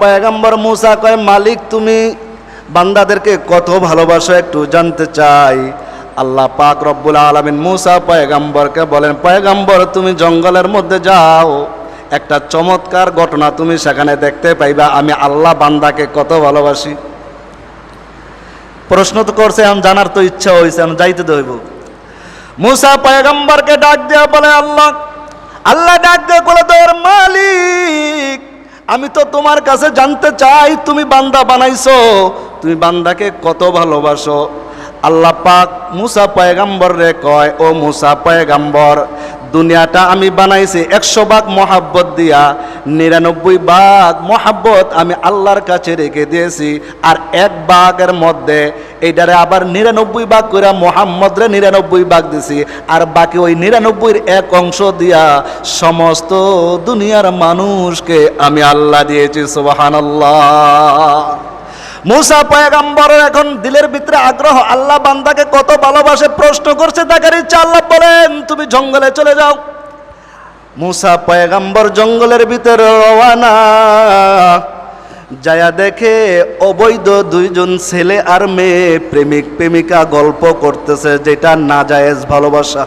পয়গম্বর মুসা কয়, মালিক, তুমি বান্দাদেরকে কত ভালোবাসো একটু জানতে চাই। আল্লাহ পাক রব্বুল আলমিন মুসা পয়গম্বরকে বলেন, পয়গম্বর, তুমি জঙ্গলের মধ্যে যাও। একটা চমৎকার ঘটনা তুমি সেখানে দেখতে পাইবা, আমি আল্লাহ বান্দাকে কত ভালোবাসি। প্রশ্ন তো করছে, আমি জানার তো ইচ্ছা হয়েছে আমি যাইতে দইব মুসা পয়গম্বরকে ডাক দেওয়া বলে, আল্লাহ আল্লাহ ডাক দিয়ে বলে, তোর মালিক আমি তো তোমার কাছে জানতে চাই, তুমি বান্দা বানাইছো। তুমি বান্দাকে কত ভালোবাসো? আল্লাহ পাক মুসা পয়গাম্বর রে কয়, ও মুসা পয়গাম্বর দুনিয়াটা আমি বানাইছি, একশো ভাগ মহাব্বত দিয়া, নিরানব্বই ভাগ মহাব্বত আমি আল্লাহর কাছে রেখে দিয়েছি, আর এক বাঘের মধ্যে এইটারে আবার নিরানব্বই ভাগ করে মোহাম্মদ রে নিরানব্বই ভাগ দিছি, আর বাকি ওই নিরানব্বইয়ের এক অংশ দিয়া সমস্ত দুনিয়ার মানুষকে আমি আল্লাহ দিয়েছি, সুবহানাল্লাহ। মুসা পয়গাম্বরের এখন দিলের ভিতরে আগ্রহ, আল্লাহ বান্দাকে কত ভালোবাসে, প্রশ্ন করছে দেখার ইচ্ছা আল্লাহ বলেন, তুমি জঙ্গলে চলে যাও। মুসা পয়গাম্বর জঙ্গলের ভিতরে রওয়ানা। যায়া দেখে অবৈধ দুইজন ছেলে আর মেয়ে প্রেমিক, প্রেমিকা গল্প করতেছে, যেটা না জায়েজ ভালোবাসা।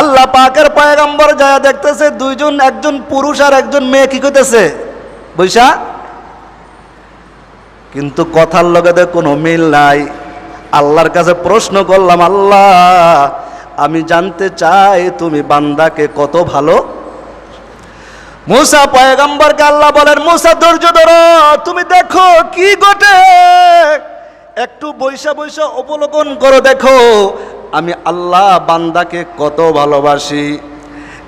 আল্লাহ পাকের পয়গাম্বর যায়া দেখতেছে, দুইজন, একজন পুরুষ আর একজন মেয়ে, কি করতেছে? বৈশা কিন্তু কথার লগে কোনো মিল নাই। আল্লাহর কাছে প্রশ্ন করলাম, আল্লাহ, আমি জানতে চাই তুমি বান্দাকে কত ভালো? মুসা পয়গম্বরকে আল্লাহ বলেন, মুসা, ধৈর্য ধরো, তুমি দেখো কি ঘটে। একটু বৈশা বৈশা অবলোকন করো, দেখো, আমি আল্লাহ বান্দাকে কত ভালোবাসি।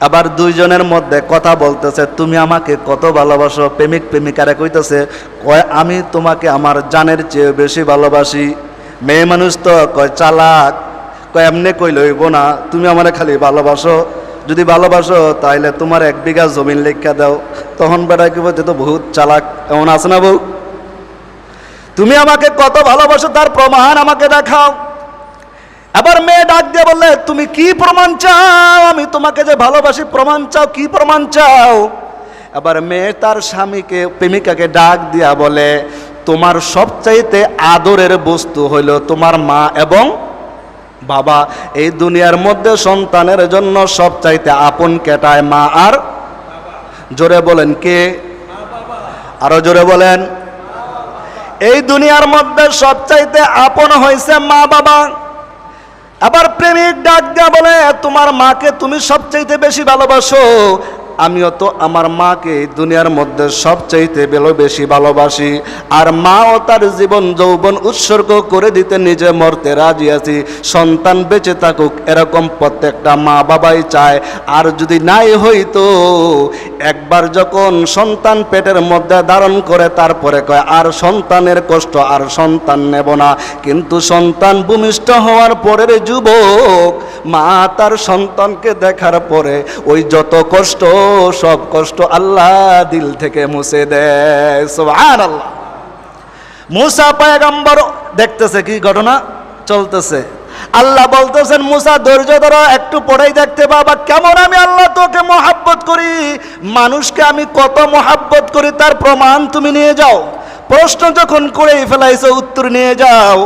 আবার দুইজনের মধ্যে কথা বলতেছে, তুমি আমাকে কত ভালোবাসো? প্রেমিক প্রেমিকারা কইতেছে, কয়, আমি তোমাকে আমার জানের চেয়ে বেশি ভালোবাসি। মেয়ে মানুষ তো কয়, চালাক। কয়, এমনি কই লইব না, তুমি আমার খালি ভালোবাসো। যদি ভালোবাসো তাহলে তোমার এক বিঘা জমিন লেখা দাও। তখন বেড়া কি বলতে তো বহুত চালাক, এমন আছে না বউ? তুমি আমাকে কত ভালোবাসো, তার প্রমাণ আমাকে দেখাও। আবার মেয়ে ডাক দিয়ে বললে, তুমি কি প্রমাণ চাও? আমি তোমাকে যে ভালোবাসি, প্রমাণ চাও? কি প্রমাণ চাও? আবার মেয়ে তার স্বামীকে, প্রেমিকাকে ডাক দিয়া বলে, তোমার সবচাইতে আদরের বস্তু হইল তোমার মা এবং বাবা। এই দুনিয়ার মধ্যে সন্তানের জন্য সবচাইতে আপন কেটায় মা আর জোরে বলেন কে? আরও জোরে বলেন। এই দুনিয়ার মধ্যে সবচাইতে আপন হয়েছে মা বাবা আবার প্রেমিক ডাক দিয়া বলে তোমার মাকে তুমি সবচাইতে বেশি ভালোবাসো। আমিও তো আমার মাকে দুনিয়ার মধ্যে সবচাইতে বেলো বেশি ভালোবাসি। আর মাও তার জীবন যৌবন উৎসর্গ করে দিতে নিজে মরতে রাজি আছি। সন্তান বেঁচে থাকুক, এরকম প্রত্যেকটা মা বাবাই চায়। আর যদি নাই হইতো, একবার যখন সন্তান পেটের মধ্যে ধারণ করে, তারপরে কয়, আর সন্তানের কষ্ট, আর সন্তান নেব না। কিন্তু সন্তান ভূমিষ্ঠ হওয়ার পরের যুবক, মা তার সন্তানকে দেখার পরে, ওই যত কষ্ট সব কষ্ট আল্লাহ দিল থেকে মুছে দেয় সুবহানাল্লাহ। মুসা পয়গম্বর দেখতেছে কি ঘটনা? চলতেছে। আল্লাহ বলতেছেন, মুসা, ধৈর্য ধরো, একটু পরেই দেখতে বাবা কেমন আমি আল্লাহ তোকে মহাব্বত করি। মানুষকে আমি কত মহাব্বত করি তার প্রমাণ তুমি নিয়ে যাও। প্রশ্ন যখন করেই ফেলাইছো, উত্তর নিয়ে যাও।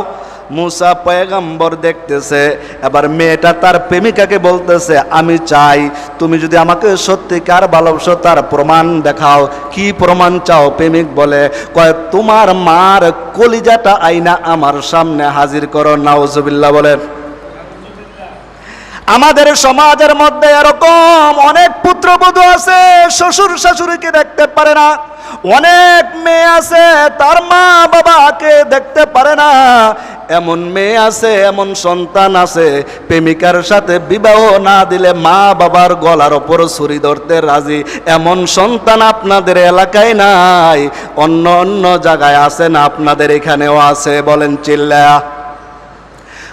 মুসা পয়গম্বর দেখতেছে, এবার মেয়েটা তার প্রেমিকাকে বলতেছে, আমি চাই তুমি যদি আমাকে সত্যিকার ভালোবাসো তার প্রমাণ দেখাও। কি প্রমাণ চাও? প্রেমিক বলে, কয়, তোমার মার কলিজাটা আইনা আমার সামনে হাজির করো। নাউজুবিল্লাহ বলেন আমাদের সমাজের মধ্যে এরকম অনেক পুত্রবধূ আছে, শ্বশুর শাশুড়িকে দেখতে পারে না। অনেক মেয়ে আছে, তার মা বাবাকে দেখতে পারে না। এমন মেয়ে আছে, এমন সন্তান আছে, প্রেমিকার সাথে বিবাহ না দিলে মা বাবার গলার ওপর ছুরি ধরতে রাজি। এমন সন্তান আপনাদের এলাকায় নাই, অন্য অন্য জায়গায় আছে না, আপনাদের এখানেও আছে, বলেন চিল্লা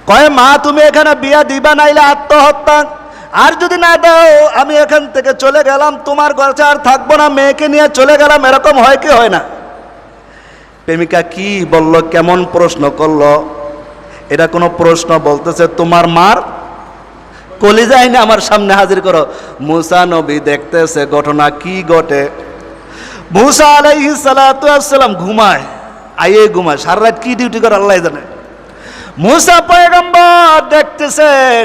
কয়, মা, তুমি এখানে বিয়া দিবা নাইলে আত্মহত্যা? আর যদি না দাও, আমি এখান থেকে চলে গেলাম, তোমার ঘরে আর থাকব না, মেয়েকে নিয়ে চলে গেলাম, এরকম হয় কি হয় না? প্রেমিকা কি বলল, কেমন প্রশ্ন করল? এটা কোনো প্রশ্ন বলতেছে, তোমার মার কলিজাই না আমার সামনে হাজির করো। মুসা নবী দেখতেছে ঘটনা কি ঘটে? মুসা আলাইহি আসসালাম ঘুমায়, আইয়ে ঘুমায়, সারা রাত কি ডিউটি করে আল্লাহ জানে। মুসা পয়গম্বর দেখতেছেন,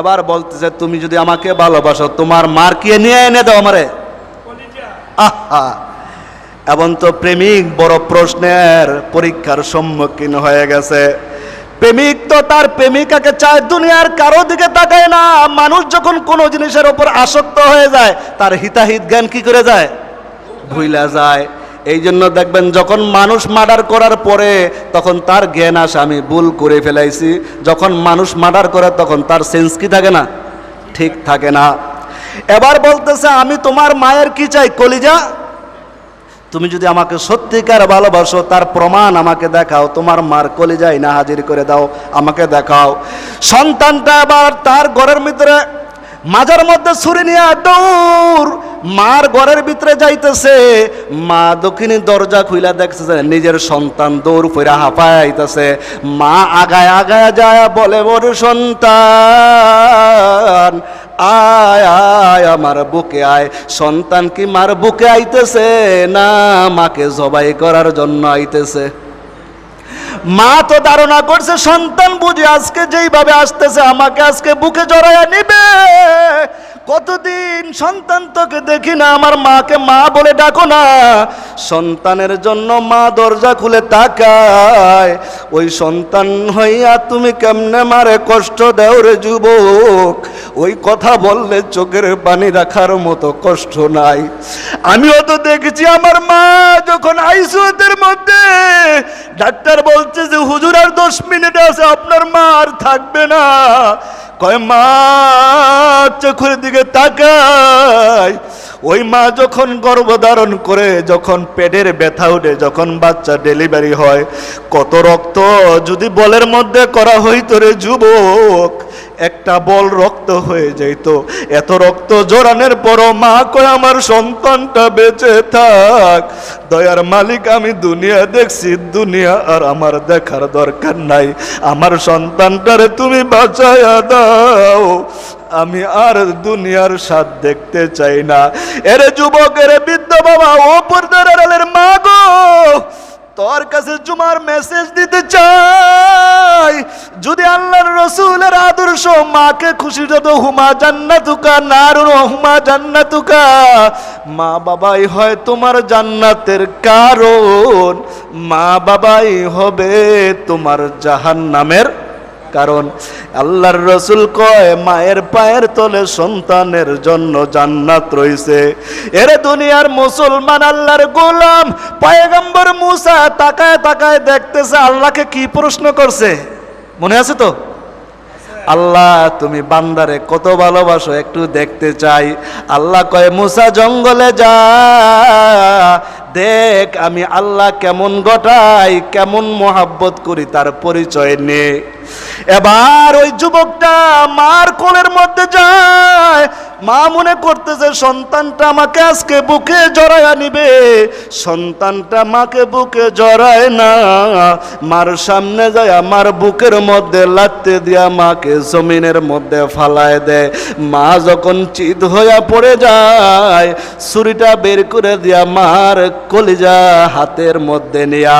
এবার বলতেছে, তুমি যদি আমাকে ভালোবাসো, তোমার মার কে নিয়ে এনে দাও আমারে? আহা! এবং তো প্রেমিক, বড় প্রশ্নের পরীক্ষার সম্মুখীন হয়ে গেছে। প্রেমিক তো তার প্রেমিকাকে চায়, দুনিয়ার কারও দিকে তাকায় না। মানুষ যখন কোনো জিনিসের ওপর আসক্ত হয়ে যায়, তার হিতাহিত জ্ঞান কি করে যায়? ভুইলা যায়। এই জন্য দেখবেন, যখন মানুষ মার্ডার করার পরে তখন তার জ্ঞান আসে, আমি ভুল করে ফেলাইছি। যখন মানুষ মার্ডার করে, তখন তার সেন্স কি থাকে না? ঠিক থাকে না। এবার বলতেছে, আমি তোমার মায়ের কি চাই, কলিজা? তুমি যদি আমাকে সত্যিকার ভালোবাসো, তার প্রমাণ আমাকে দেখাও, তোমার মার কলিজাই না হাজির করে দাও, আমাকে দেখাও। সন্তানটা আবার তার ঘরের ভিতরে, মাজার মধ্যে ছুরি নিয়ে দৌড়, মার ঘরের ভিতরে যাইতেছে। মা দক্ষিণী দরজা খুইলা দেখতেছে, নিজের সন্তান দৌড় ফিরা হাঁপায় আইতেছে। মা আগায় আগায় যায় বলে বড় সন্তান আয় আয়, আমার বুকে আয়। সন্তান কি মার বুকে আইতেছে না মাকে জবাই করার জন্য আইতেছে? মা তো ধারণা করছে, সন্তান বুঝে আজকে যেইভাবে আসতেছে, আমাকে আজকে বুকে জড়াইয়া নিবে। কতদিন সন্তান তোকে দেখি না, আমার মাকে মা বলে ডাকো না। সন্তানের জন্য মা দরজা খুলে তাকায়। ওই সন্তান হইয়া তুমি কেমনে মারে কষ্ট দেও রে যুবক? ওই কথা বললে চোখের পানি রাখার মতো কষ্ট নাই। আমিও তো দেখেছি আমার মা যখন আইসিউতের মধ্যে ডাক্তার বলছে যে, হুজুর, আর দশ মিনিট আছে, আপনার মা আর থাকবে না। কয় মা, চোখের দিকে তাকায় ওই মা যখন গর্ভধারণ করে, যখন পেটের ব্যথা উঠে যখন বাচ্চা ডেলিভারি হয়, কত রক্ত যদি বলের মধ্যে করা হইতো রে যুবক একটা বল রক্ত হয়ে যাইত। এত রক্ত জোরানের পরও মা কয়, আমার সন্তানটা বেঁচে থাক। দয়ার মালিক, আমি দুনিয়া দেখছি, দুনিয়া আর আমার দেখার দরকার নাই। আমার সন্তানটারে তুমি বাঁচাইয়া দাও। আমি আর দুনিয়ার স্বাদ দেখতে চাই না। এরে যুবক এরে বৃদ্ধ বাবা, ও পর্দার মা গো তোর কাছে জুমার মেসেজ দিতে চাই। যদি আল্লাহর রসুলের আদর্শ, মাকে খুশি যত হুমা জান্নাতুকা, নারুন হুমা জান্নাতুকা। মা বাবাই হয় তোমার জান্নাতের কারণ, মা বাবাই হবে তোমার জাহান্নামের কারণ আল্লাহর রসুল কয়, মায়ের পায়ের তলে সন্তানের জন্য জান্নাত রইছে। এরে দুনিয়ার মুসলমান আল্লাহর গোলাম, পয়গম্বর মুসা তাকায় তাকায় দেখতেছে আল্লাহকে কি প্রশ্ন করছে। মনে আছে তো? আল্লাহ, তুমি বান্দারে কত ভালোবাসো, একটু দেখতে চাই। আল্লাহ কয়, মুসা জঙ্গলে যা দেখ আমি আল্লাহ কেমন গটাই, কেমন মহাব্বত করি তার পরিচয় নে। এবার ওই যুবকটা মার কোলের মধ্যে যায় মা মনে করতেছে, সন্তানটা আমাকে আজকে বুকে জড়ায় নিবে। সন্তানটা মাকে বুকে জড়ায় না। মার সামনে যায় আমার বুকের মধ্যে লাত্তে দিয়া মাকে জমিনের মধ্যে ফালায় দেয়। মা যখন চিত হইয়া পড়ে যায়, ছুরিটা বের করে দিয়া মার কলিজা হাতের মধ্যে নিয়া।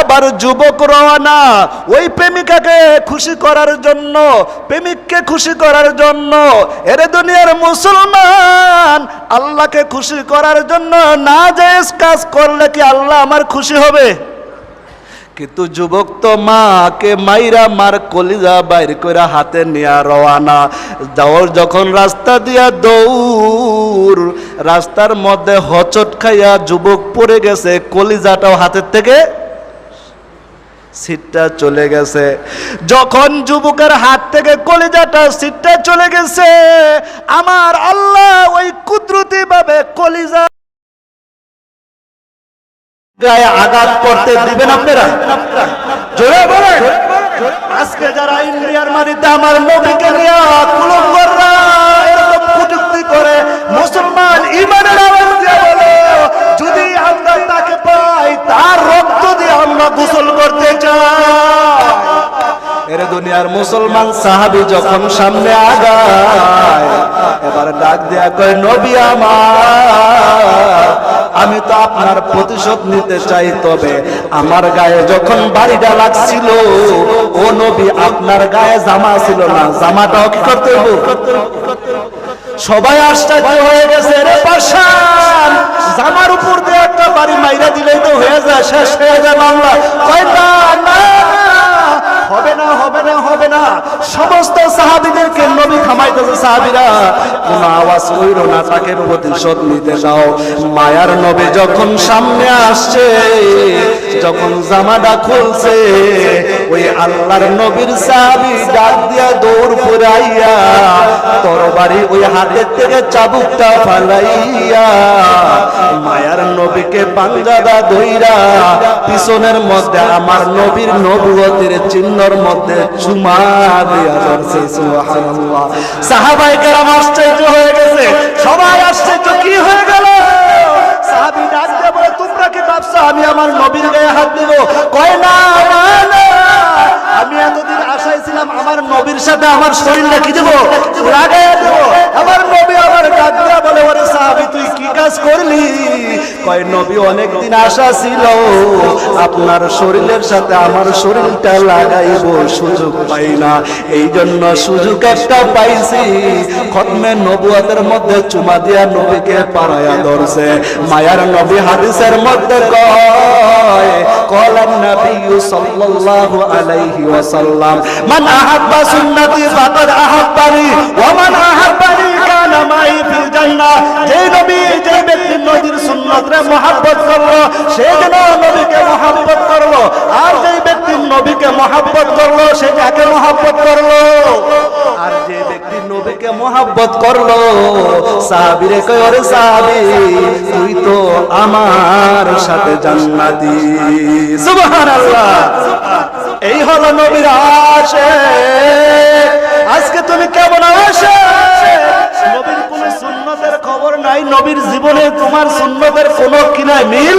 এবার যুবক রওয়ানা ওই প্রেমিকাকে খুশি করার জন্য, প্রেমিককে খুশি করার জন্য, এরে দুনিয়ার মুসলমান, আল্লাহকে খুশি করার জন্য না জায়েজ কাজ করলে কি আল্লাহ আমার খুশি হবে? কিন্তু যুবক তো মাকে মাইরা মার কলিজা বাইর করে হাতে নিয়া রওয়ানা। যাওয়ার যখন রাস্তা দিয়া দৌড়, রাস্তার মধ্যে হচট খাইয়া যুবক পড়ে গেছে, কলিজাটাও হাতের থেকে সিটটা চলে গেছে। যখন যুবকের হাত থেকে কলিজাটা সিটটা চলে গেছে, আমার আল্লাহ ওই কুদরতি ভাবে কলিজা গায়ে আঘাত করতে দিবেন আপনারা? জোরে বলেন। আজকে যারা ইন্ডিয়ার মাটিতে আমার নবীকে নিয়ে কুলঙ্গররা এরকম কটূক্তি করে মুসলমান ইমানের আওয়াজ আমরা গোসল করতে চাই। দুনিয়ার মুসলমান সাহাবি যখন সামনে আগায়, এবার ডাক দেয়া কয়, নবী আমার, আমি তো আপনার প্রতিশোধ নিতে চাই, তবে আমার গায়ে যখন বাড়িটা লাগছিল, ও নবী, আপনার গায়ে জামা ছিল না, জামাটাও কি করতে হইব? সবাই আশ্চর্য হয়ে গেছে রে পাশান জামার উপর দিয়ে একটা বাড়ি মাইরা দিলেই তো হয়ে যায় শেষ হয়ে যায় মামলা। কয় না না। হবে না হবে না হবে না। সমস্ত সাহাবিদেরকে নবী থামাইতেছে সাহাবিরা। কোন আওয়াজ কইরো না, তাকে প্রতিশোধ নিতে যাও। মায়ার নবী যখন সামনে আসছে, যখন জামাটা খুলছে, ওই আল্লাহর নবীর সাহাবি ডাক দিয়া দৌড় পুরাইয়া তরবারি ওই হাতের থেকে চাবুকটা ফালাইয়া মায়ার নবীকে পাঞ্জাদা ধইরা পিছনের মধ্যে আমার নবীর নবুয়তের চিহ্নর মধ্যে চুমা সুবহানাল্লাহ। সাহাবায়ে কেরাম আশ্চর্য হয়ে গেছে। সবাই আশ্চর্য, কি হয়ে গেল? সাহাবী ডাক বলে, তোমরা কি ভাবছ আমি আমার নবীর গায়ে হাত দিব? কয় না। আমি এতদিন আশায় ছিলাম আমার নবীর সাথে আমার শরীরটা কি দেবো? আমার নবী আমার ডাক বলে ওরে সাহাবী, তুই কি কাজ করলি? কয়, নবী, অনেকদিন আশা ছিল আপনার শরীরের সাথে আমার শরীরটা লাগাইব, সুযোগ পাই না। এই জন্য সুযোগ একটা পাইছি। খতমে নবুয়াতের মধ্যে চুমা দিয়া নবীকে পারায়া ধরছে। মায়ার নবী হাদিসের মধ্যে কয়, কলান নবী সাল্লাল্লাহু আলাইহি ওয়াসাল্লাম মান আহাব্বা সুন্নতি ফাকাদ আহাব্বানি, ওয়া মান আহাব্বানি কানা মাই ফিল জান্নাহ যে নবী, যে ব্যক্তি নবীর সুন্নতরে মহব্বত করল, সে যেন নবীকে মহব্বত করল। আর যে ব্যক্তি নবীকে মহব্বত করল, সে কাকে মহব্বত করল? আর যে ব্যক্তি নবীকে মহব্বত করল, সাহাবীরে কয়, ওরে সাহাবী, তুই তো আমার সাথে জান্নাতি। সুবহানাল্লাহ। এই হলো নবীর আসে আজকে তুমি কেমন আসে নবীর কোন সুন্নতের খবর নাই, নবীর জীবনে তোমার সুন্নতের কোন কিনা মিল?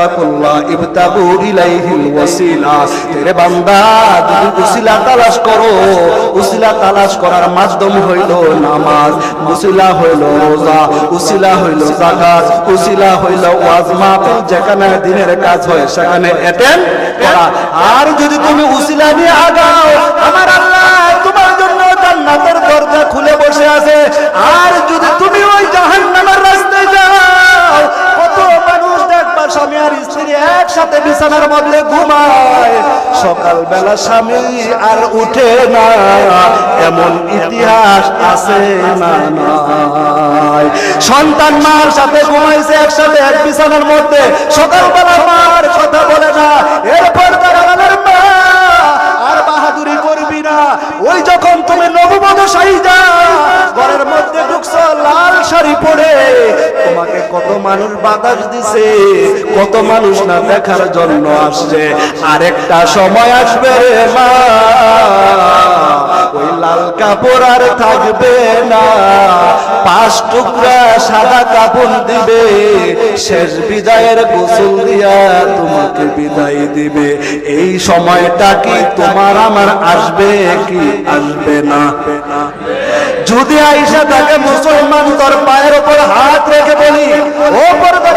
তাকুল্লাহ ইবতাগু ইলাইহিল ওয়াসিলা। তেরে বান্দা, তুমি উসিলা তালাশ করো। উসিলা তালাশ করার মাধ্যম নামাজ, উসিলা রোজা, উসিলা উসিলা ওয়াজ মাহফিল। যেখানে দিনের কাজ হয়, সেখানে অ্যাটেন্ড করা। আর যদি তুমি উসিলা নিয়ে আগাও, আমার আল্লাহ তোমার জন্য জান্নাতের দরজা খুলে বসে আছে। আর যদি তুমি ওই জাহান্নামের রাস্তায় যাও, কত স্বামী আর স্ত্রী একসাথে বিছানার মধ্যে ঘুমায়। সকালবেলা স্বামী আর উঠে না, এমন ইতিহাস আছে না সন্তান মার সাথে ঘুমাইছে একসাথে এক বিছানার মধ্যে। সকাল সকালবেলা মার কথা বলে না এরপর লাল শাড়ি পরে তোমাকে কত মানুষ বাতাস দিছে, কত মানুষ না দেখার জন্য আসছে। আরেকটা সময় আসবে রে মা, ওই লাল কাপড় আর থাকবে না। পাঁচ টুকরা সাদা কাপড় দিবে, শেষ বিদায়ের গোসল দিয়া তোমাকে বিদায় দিবে। এই সময়টা কি তোমার আমার আসবে কি আসবে না? যদি আইসা তাকে মুসলমান তোর পায়ের উপর হাত রেখে বলি ও পরদারের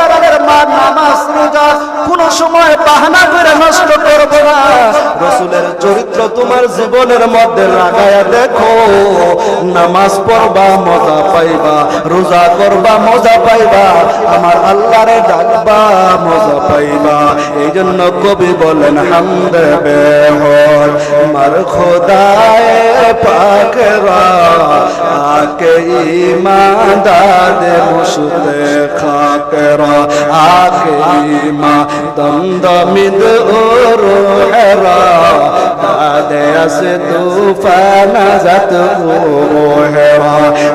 মা নামাজ রোজা কোন সময় বাহানা করে নষ্ট করব না। রসুলের চরিত্র তোমার জীবনের মধ্যে লাগায়া দেখো। নামাজ পড়বা, মজা পাইবা, রোজা করবা, মজা পাইবা, আমার ডাকবা, মজা পাইবা। এই জন্য কবি বলেন, হামদে বেহর, মার খোদায় পাকরা আকে ইমাদাদ মুশতে খাকরা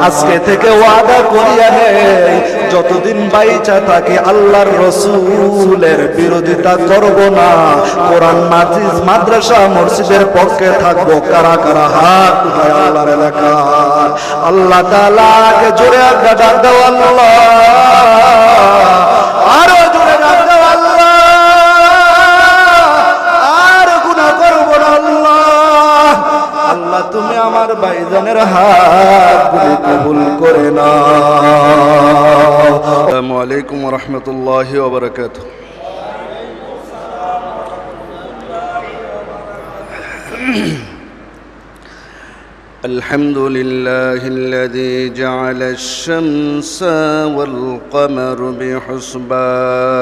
আজকে থেকে ওয়াদা করিয়া নেই যতদিন বাইচা থাকে আল্লাহর রসুলের বিরোধিতা করব না। কোরআন মাদ্রিস মাদ্রাসা, মসজিদের পক্ষে থাকব, কারা কারা হাত উঠায় আল্লাহর এলাকা। আল্লাহ তাআলাকে জোরে একটা ডাক ভাইজানের হাত কবুল করে না আসসালামু আলাইকুম ওয়া রাহমাতুল্লাহি ওয়া বারাকাতুহু الحمد لله الذي جعل الشمس والقمر بحسبان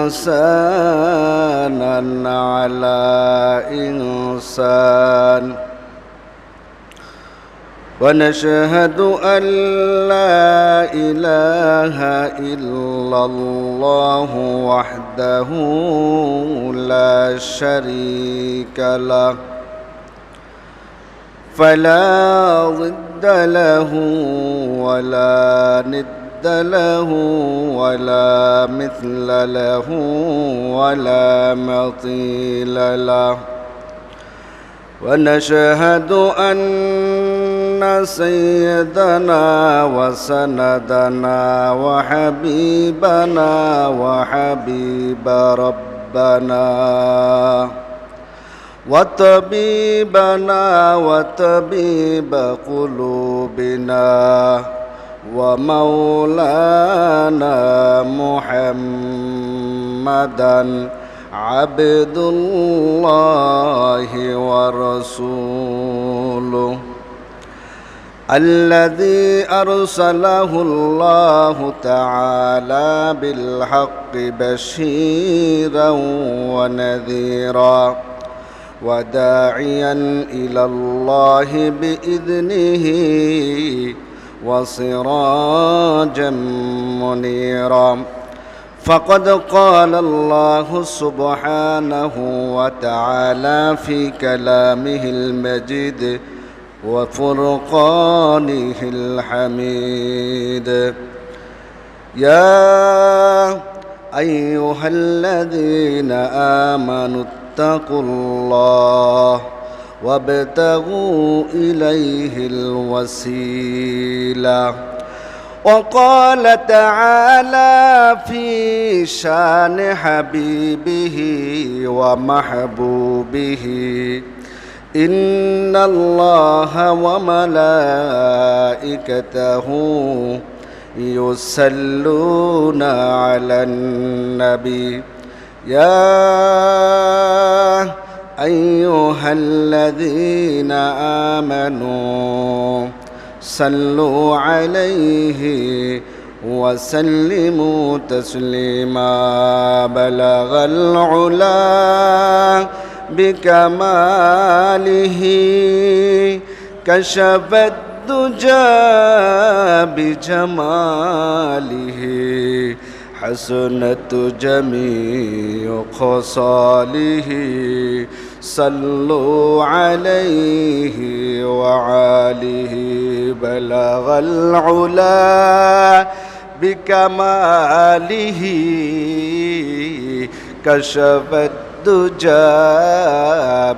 وإنسانا على إنسان. ونشهد أن لا إله إلا الله وحده لا شريك له. فلا ضد له ولا ند له ولا مثل له ولا مثيل له. ونشهد أن سيدنا وسندنا وحبيبنا وحبيب ربنا وطبيبنا وطبيب قلوبنا ومولانا محمدًا عبد الله ورسوله الذي أرسله الله تعالى بالحق بشيرا ونذيرا وداعيا إلى الله بإذنه وسراجا منيرا. فقد قال الله سبحانه وتعالى في كلامه المجيد وفرقانه الحميد. يا أيها الذين آمنوا اتقوا الله وابتغوا إليه الوسيلة. وقال تعالى في شان حبيبه ومحبوبه إن الله وملائكته يصلون على النبي. يا أيها الذين آمنوا صلوا عليه وسلموا تسليما. بلغ العلا بكماله كشف الدجى بجماله. حسنت جميع خصاله. صلوا عليه وعاله بلغ العلا بكماله. كشف الدجى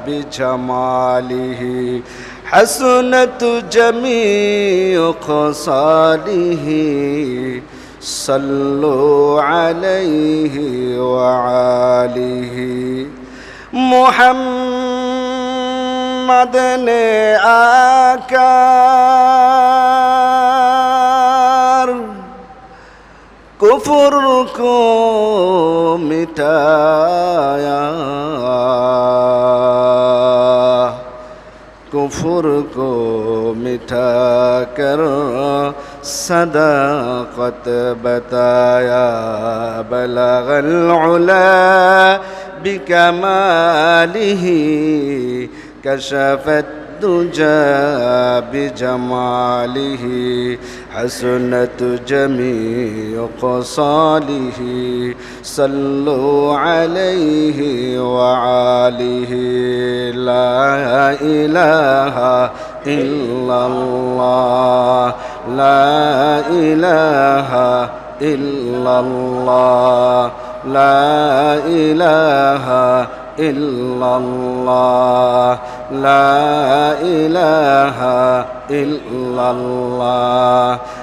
بجماله. حسنت جميع خصاله. صلوا عليه وعاله محمد نے آکار کفر کو مٹایا كفر کو مٹھا کر صداقت بتایا بلغ العلا بكماله كشفت الدجى بجماله حسنت جميع قصاله صلوا عليه وعاله لا إله إلا الله. لا إله إلا الله. لا إله إلا الله. لا إله إلا الله.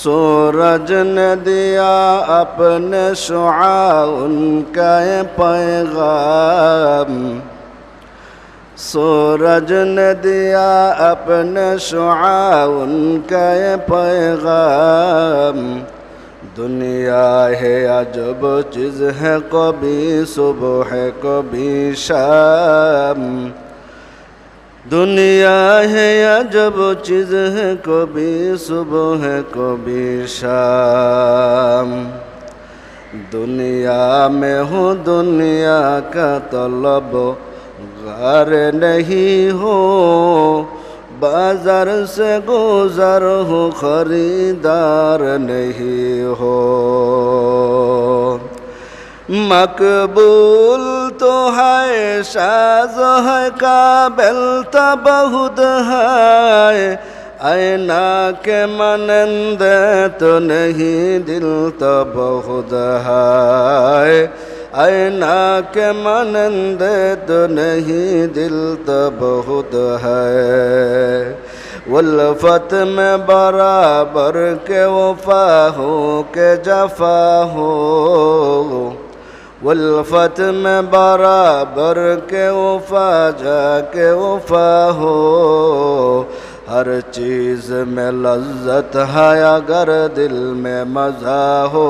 सूरज ने दिया अपने शुआ उनका ये पैगाम सूरज ने दिया अपने शुआ उनका ये पैगाम दुनिया है अजब चीज़ है कभी सुबह है कभी शाम दुनिया है अजब चीज़ है कभी सुबह है कभी शाम दुनिया में हो दुनिया का तलब घर नहीं हो बाजार से गुजर हो खरीदार नहीं हो मकबूल تو ہے شاز ہے قابل تا بہت ہے اینا کے منند تو نہیں دل تو بہت ہے اینا کے منند تو نہیں دل تو بہت ہے الفت میں برابر کے وفا ہو کے جفا ہو उल्फत में बराबर के वफा, जाके वफा हो। हर चीज़ में लज्जत है अगर दिल में मज़ा हो।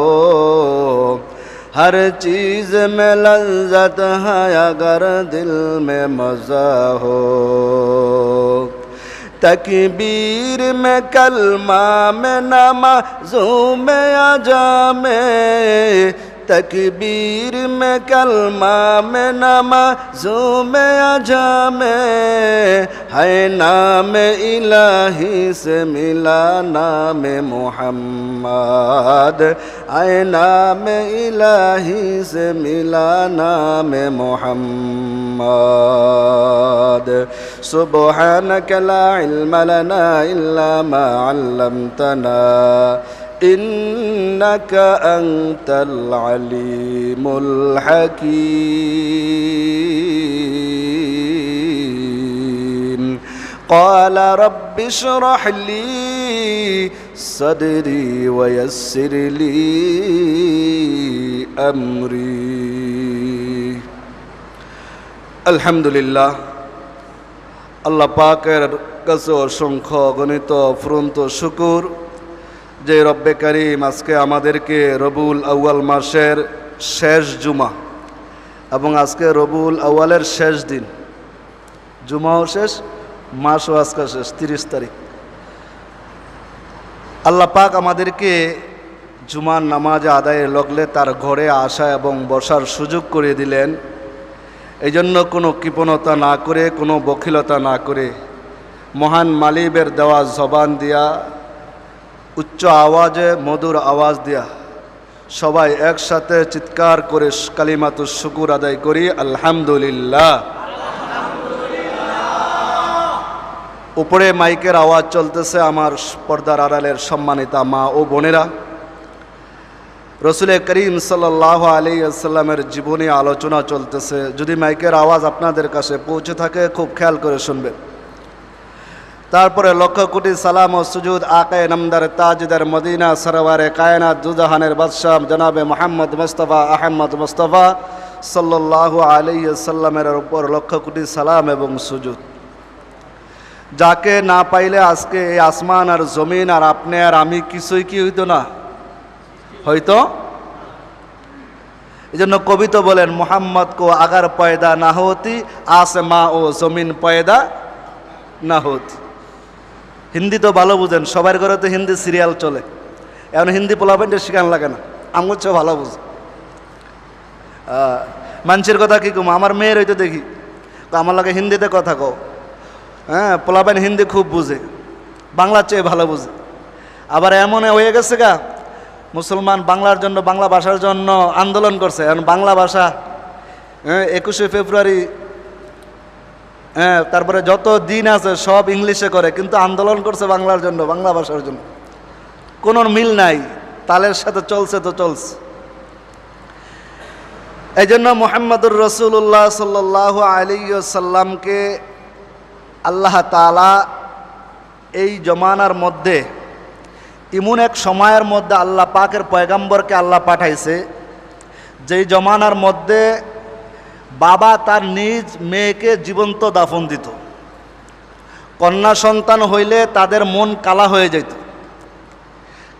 हर चीज़ में लज्जत है अगर दिल में मज़ा हो। तकबीर में कलमा में नमाजों में आजा में تکبیر میں کلمہ میں نمازوں میں اجا میں ہے نام الہی سے ملا نام محمد ہے نام الہی سے ملا نام محمد سبحانك لا علم لنا إلا ما علمتنا إنك أنت العليم الحكيم قال رب اشرح لي صدري ويسر لي أمري الحمد لله আল্লাহ পাকের কাছে অসংখ্য গণিত ফুরন্ত শুকুর যে রব্বে করিম, আজকে আমাদেরকে রবুল আউয়াল মাসের শেষ জুমা এবং আজকে রবুল আউয়ালের শেষ দিন। জুমাও শেষ, মাসও আজকে শেষ, তিরিশ তারিখ। আল্লাহ পাক আমাদেরকে জুমার নামাজ আদায়ের লগলে তার ঘরে আসা এবং বসার সুযোগ করে দিলেন। এই জন্য কোনো কৃপণতা না করে, কোনো বখিলতা না করে মহান মালিবের দেওয়া জবান দিয়া উচ্চ আওয়াজে মধুর আওয়াজ দিয়া সবাই একসাথে চিৎকার করে কালিমাতু শুকুর আদায় করি, আলহামদুলিল্লাহ। উপরে মাইকের আওয়াজ চলতেছে আমার পর্দার আড়ালের সম্মানিতা মা ও বোনেরা। রসুল করিম সাল্লাহ আলী আসাল্লামের জীবনী আলোচনা চলতেছে। যদি মাইকের আওয়াজ আপনাদের কাছে পৌঁছে থাকে, খুব খেয়াল করে শুনবেন। তারপরে লক্ষ কোটি সালাম ও সুজুদ আকায় নামদার তাজদার মদিনা সরওয়ারে কায়নাত দুজাহানের বাদশাহ জনাবে মোহাম্মদ মুস্তফা আহমদ মুস্তফা সাল্লাহ আলী সাল্লামের উপর লক্ষ কোটি সালাম এবং সুজুদ। যাকে না পাইলে আজকে এই আসমান আর জমিন আর আপনি আর আমি কিছুই কি হইতো না? হয়তো এই জন্য কবি তো বলেন, মোহাম্মদ কো আগার পয়দা না হতি আসমা ও জমিন পয়দা না হতি। হিন্দি তো ভালো বুঝেন, সবার ঘরে তো হিন্দি সিরিয়াল চলে। এখন হিন্দি পোলাবেন শিখান লাগে না আমার চেয়ে ভালো বুঝে। মানুষের কথা কি কম? আমার মেয়ের হইতে দেখি তো আমার লাগে হিন্দিতে কথা কও। হ্যাঁ পোলাবেন হিন্দি খুব বুঝে, বাংলার চেয়ে ভালো বুঝে। আবার এমন হয়ে গেছে গা, মুসলমান বাংলার জন্য, বাংলা ভাষার জন্য আন্দোলন করছে। এখন বাংলা ভাষা হ্যাঁ একুশে ফেব্রুয়ারি হ্যাঁ তারপরে যত দিন আছে সব ইংলিশে করে, কিন্তু আন্দোলন করছে বাংলার জন্য, বাংলা ভাষার জন্য। কোনো মিল নাই, তালের সাথে চলছে তো চলছে। এই জন্য মোহাম্মদুর রসুল্লাহ সাল্লাহ আলী সাল্লামকে আল্লাহ তালা এই জমানার মধ্যে, এমন এক সময়ের মধ্যে আল্লাহ পাকের পয়গাম্বরকে আল্লাহ পাঠাইছে, যেই জমানার মধ্যে বাবা তার নিজ মেয়েকে জীবন্ত দাফন দিত। কন্যা সন্তান হইলে তাদের মন কালা হয়ে যেত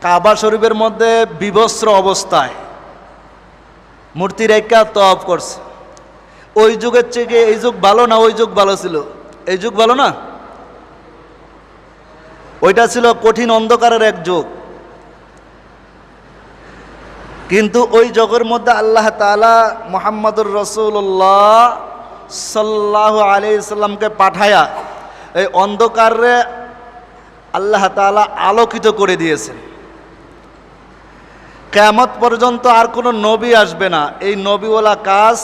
কাবা শরীফের মধ্যে বিবস্ত্র অবস্থায় মূর্তি রেখা তপ করছে। ওই যুগের থেকে এই যুগ ভালো না ওই যুগ ভালো ছিল? এই যুগ ভালো না? ওইটা ছিল কঠিন অন্ধকারের এক যুগ। কিন্তু ওই জগের মধ্যে আল্লাহ তালা মোহাম্মদুর রসুল্লাহ সাল্লাহ আলি সাল্লামকে পাঠায়া এই অন্ধকারে আল্লাহ তালা আলোকিত করে দিয়েছেন। কেমত পর্যন্ত আর কোনো নবী আসবে না। এই নবীওয়ালা কাজ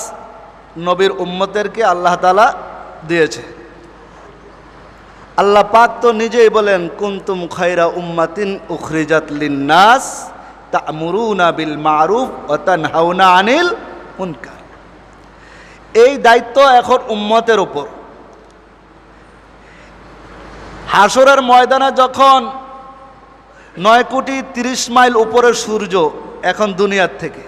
নবীর উম্মতেরকে আল্লাহ তালা দিয়েছে। আল্লাহ পাক তো নিজেই বলেন, কুন্তুম খৈরা উম্মাতিন উখরিজাত লিন্নাস। তা'মুরুনা বিল মারুফ ওয়া তানহাউনা আনিল মুনকার। এই দায়িত্ব এখন উম্মতের উপর। হাসরের ময়দানে যখন নয় কোটি তিরিশ মাইল উপরে সূর্য এখন দুনিয়ার থেকে,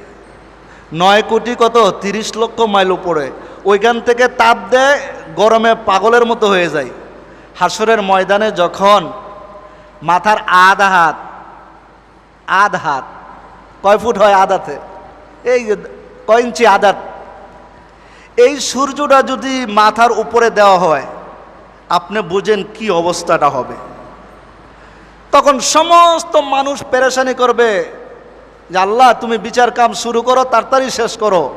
নয় কোটি কত? তিরিশ লক্ষ মাইল উপরে, ওইখান থেকে তাপ দেয়, গরমে পাগলের মতো হয়ে যায়। হাসরের ময়দানে যখন মাথার আধ হাত আধ হাত। কয় ফুট হয় আদাতে এই কয় ইঞ্চি আদাত এই সূর্যটা যদি মাথার উপরে দেওয়া হয়, আপনি বুঝেন কি অবস্থাটা হবে। তখন সমস্ত মানুষ পেরেশানি করবে যে, আল্লাহ, তুমি বিচার কাম শুরু করো, তাড়াতাড়ি শেষ করো।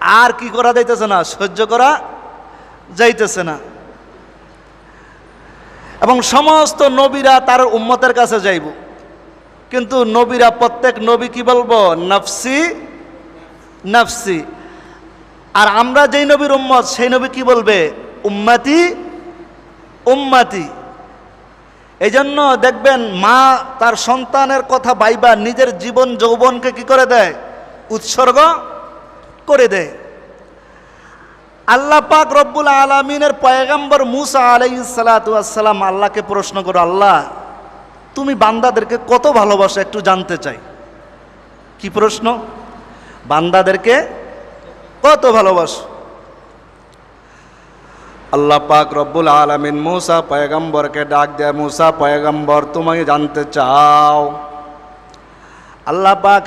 আর কি করা যাইতেছে না? সহ্য করা যাইতেছে না। এবং সমস্ত নবীরা তার উম্মতের কাছে যাইব। কিন্তু নবীরা প্রত্যেক নবী কি বলব? নফসি নফসি। আর আমরা যেই নবীর উম্মত, সেই নবী কি বলবে? উম্মাতি উম্মাতি। এই জন্য দেখবেন মা তার সন্তানের কথা বাইবা নিজের জীবন যৌবনকে কি করে দেয়? উৎসর্গ করে দেয়। আল্লাহ পাক রব্বুল আলমিনের পয়গাম্বর মুসা আলাই আল্লাহকে প্রশ্ন করো, আল্লাহ তুমি বান্দাদেরকে কত ভালোবাসো একটু জানতে চাই। কি প্রশ্ন? বান্দাদেরকে কত ভালোবাসো? আল্লাহ পাক রব্বুল আলমিন মৌসা পয়গম্বরকে ডাক দেয়, মৌসা পয়গম্বর তোমাকে জানতে চাও। আল্লাহ পাক